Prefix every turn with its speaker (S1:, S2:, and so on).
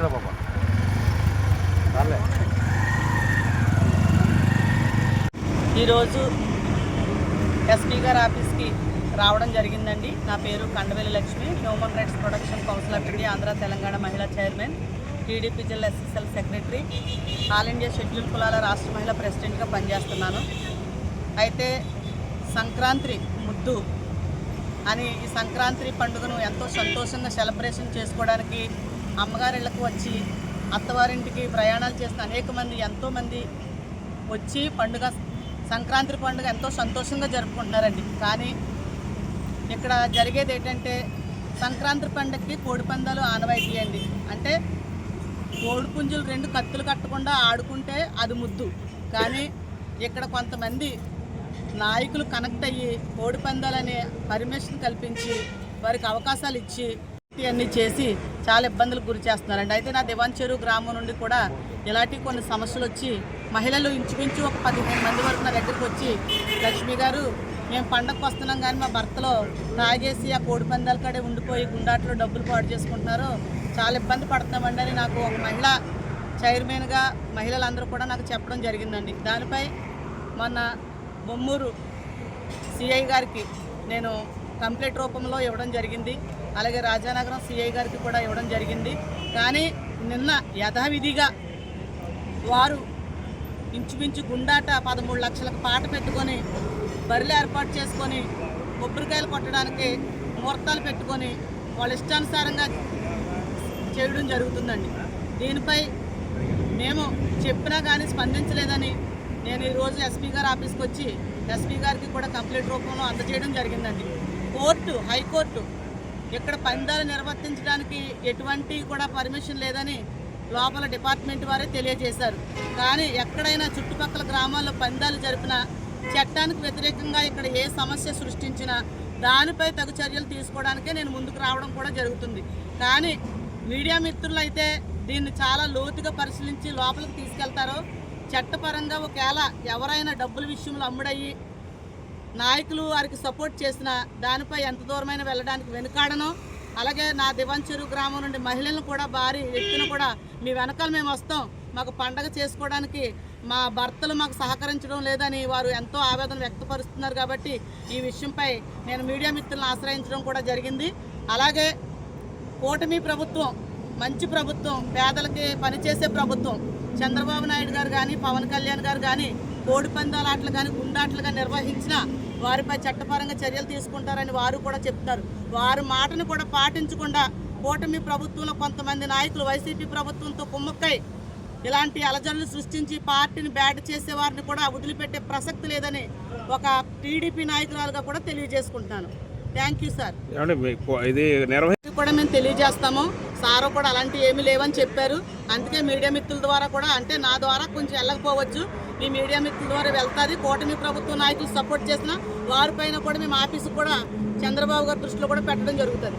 S1: ఇక్కడ బాబా. రాలే. ఈరోజు ఎస్పీ గారి ఆఫీస్కి రావడం జరిగిందండి. నా పేరు Kandavelli Lakshmi human rights protection council of India Andhra Telangana మహిళా చైర్మన్ టీడీపీ జిల్లా SSL secretary all India schedule కులాల రాష్ట్ర మహిళా ప్రెసిడెంట్గా పనిచేస్తున్నాను. అయితే సంక్రాంతి ముద్దు అని ఈ సంక్రాంతి పండుగను ఎంతో సంతోషంగా సెలబ్రేషన్ చేసుకోవడానికి అమ్మగారిళ్ళకు వచ్చి అత్తవారింటికి ప్రయాణాలు చేసిన అనేక మంది ఎంతోమంది వచ్చి పండుగ సంక్రాంతి పండుగ ఎంతో సంతోషంగా జరుపుకుంటున్నారండి. కానీ ఇక్కడ జరిగేది ఏంటంటే సంక్రాంతి పండుగకి కోడి పందాలు ఆనవాయితీ అండి అంటే కోడి పుంజులు రెండు కత్తులు కట్టకుండా ఆడుకుంటే అది ముద్దు. కానీ ఇక్కడ కొంతమంది నాయకులు కనెక్ట్ అయ్యి కోడి పందాలనే పర్మిషన్ కల్పించి వారికి అవకాశాలు ఇచ్చి అన్ని చేసి చాలా ఇబ్బందులకు గురి చేస్తున్నారండి. అయితే నా దివాన్ గ్రామం నుండి కూడా ఇలాంటి కొన్ని సమస్యలు వచ్చి మహిళలు ఇంచుమించు ఒక పదిహేను మంది వరకు నా దగ్గరికి వచ్చి లక్ష్మి గారు మేము పండగకు వస్తున్నాం కానీ మా భర్తలో తాగేసి ఆ కోడి పందాల కడే ఉండిపోయి గుండాట్లో డబ్బులు పాడు చేసుకుంటున్నారు. చాలా ఇబ్బంది పడుతున్నామండి అని నాకు ఒక మహిళ చైర్మన్గా మహిళలందరూ కూడా నాకు చెప్పడం జరిగిందండి. దానిపై మొన్న బొమ్మూరు సిఐ గారికి నేను కంప్లైంట్ రూపంలో ఇవ్వడం జరిగింది. అలాగే రాజానగరం సిఐ గారికి కూడా ఇవ్వడం జరిగింది. కానీ నిన్న యథావిధిగా వారు ఇంచుమించు గుండాట పదమూడు లక్షలకు పాట పెట్టుకొని బరిలు ఏర్పాటు చేసుకొని కొబ్బరికాయలు కొట్టడానికి ముహూర్తాలు పెట్టుకొని వాళ్ళ ఇష్టానుసారంగా చేయడం జరుగుతుందండి. దీనిపై మేము చెప్పినా కానీ స్పందించలేదని నేను ఈరోజు ఎస్పీ గారి ఆఫీస్కి వచ్చి ఎస్పీ గారికి కూడా కంప్లీట్ రూపంలో అందజేయడం జరిగిందండి. కోర్టు హైకోర్టు ఇక్కడ పందాలు నిర్వర్తించడానికి ఎటువంటి కూడా పర్మిషన్ లేదని లోపల డిపార్ట్మెంట్ వారే తెలియజేశారు. కానీ ఎక్కడైనా చుట్టుపక్కల గ్రామాల్లో పందాలు జరిపినా చట్టానికి వ్యతిరేకంగా ఇక్కడ ఏ సమస్య సృష్టించినా దానిపై తగు చర్యలు తీసుకోవడానికే నేను ముందుకు రావడం కూడా జరుగుతుంది. కానీ మీడియా మిత్రులు అయితే దీన్ని చాలా లోతుగా పరిశీలించి లోపలికి తీసుకెళ్తారో చట్టపరంగా ఒకవేళ ఎవరైనా డబ్బుల విషయంలో అమ్ముడయ్యి నాయకులు వారికి సపోర్ట్ చేసిన దానిపై ఎంత దూరమైన వెళ్ళడానికి వెనుకాడను అలాగే నా దివాన్ చెరువు గ్రామం నుండి మహిళలను కూడా భారీ ఎత్తున కూడా మీ వెనకాల మేము వస్తాం. మాకు పండగ చేసుకోవడానికి మా భర్తలు మాకు సహకరించడం లేదని వారు ఎంతో ఆవేదన వ్యక్తపరుస్తున్నారు కాబట్టి ఈ విషయంపై నేను మీడియా మిత్రులను ఆశ్రయించడం కూడా జరిగింది. అలాగే కూటమి ప్రభుత్వం మంచి ప్రభుత్వం పేదలకి పనిచేసే ప్రభుత్వం చంద్రబాబు నాయుడు గారు కానీ పవన్ కళ్యాణ్ గారు కానీ కోడి పందాల ఆటలు కానీ గుండాటలుగా నిర్వహించిన వారిపై చట్టపరంగా చర్యలు తీసుకుంటారని వారు కూడా చెప్తారు. వారి మాటను కూడా పాటించకుండా కూటమి ప్రభుత్వంలో కొంతమంది నాయకులు వైసీపీ ప్రభుత్వంతో కుమ్మక్కై ఇలాంటి అలజడులు సృష్టించి పార్టీని బ్యాట్ చేసే వారిని కూడా వదిలిపెట్టే ప్రసక్తి లేదని ఒక టీడీపీ నాయకురాలుగా కూడా తెలియజేసుకుంటున్నాను థ్యాంక్ యూ సార్. ఇది కూడా మేము తెలియజేస్తాము. సారు కూడా అలాంటివి ఏమీ లేవని చెప్పారు. అందుకే మీడియా మిత్రుల ద్వారా కూడా అంటే నా ద్వారా కొంచెం వెళ్ళకపోవచ్చు. మీ మీడియా మిత్రుల ద్వారా వెళ్తుంది. కూటమి ప్రభుత్వ నాయకులు సపోర్ట్ చేసిన వారిపైన కూడా మేము ఆఫీసు కూడా చంద్రబాబు గారి దృష్టిలో కూడా పెట్టడం జరుగుతుంది.